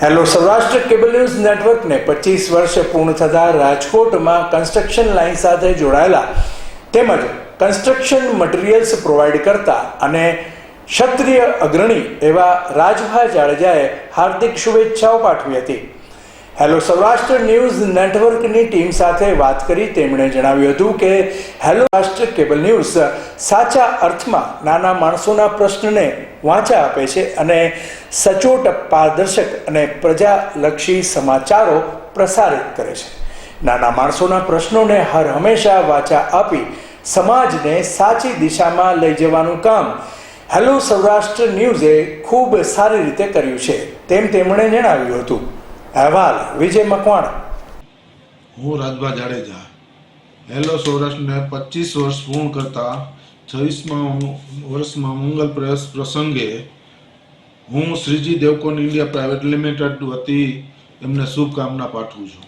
Hello, Saurashtra cable news નેટવર્કને પચીસ વર્ષ પૂર્ણ થતા રાજકોટમાં કન્સ્ટ્રક્શન લાઇન સાથે જોડાયેલા તેમજ કન્સ્ટ્રક્શન મટીરિયલ્સ પ્રોવાઈડ કરતા અને ક્ષત્રિય અગ્રણી એવા રાજભા જાડેજાએ હાર્દિક શુભેચ્છાઓ પાઠવી હતી. હેલો, સૌરાષ્ટ્ર ન્યૂઝ નેટવર્કની ટીમ સાથે વાત કરી તેમણે જણાવ્યું હતું કે, હેલો રાષ્ટ્ર કેબલ ન્યૂઝ સાચા અર્થમાં નાના માણસોના પ્રશ્નને વાંચા આપે છે અને સચોટ પારદર્શક અને પ્રજાલક્ષી સમાચારો પ્રસારિત કરે છે. નાના માણસોના પ્રશ્નોને હર હંમેશા વાચા આપી સમાજને સાચી દિશામાં લઈ જવાનું કામ હેલો, સૌરાષ્ટ્ર ન્યૂઝે ખૂબ સારી રીતે કર્યું છે, તેમ તેમણે જણાવ્યું હતું. અહેવાલ, વિજય મકવાણા. હું રાજભા જાડેજા. હેલો સૌરાષ્ટ્રને પચીસ વર્ષ પૂર્ણ કરતા છવ્વીસમાં વર્ષમાં મંગલ પ્રયાસ પ્રસંગે હું Shriji Devcon India private limited વતી એમને શુભકામના પાઠવું છું.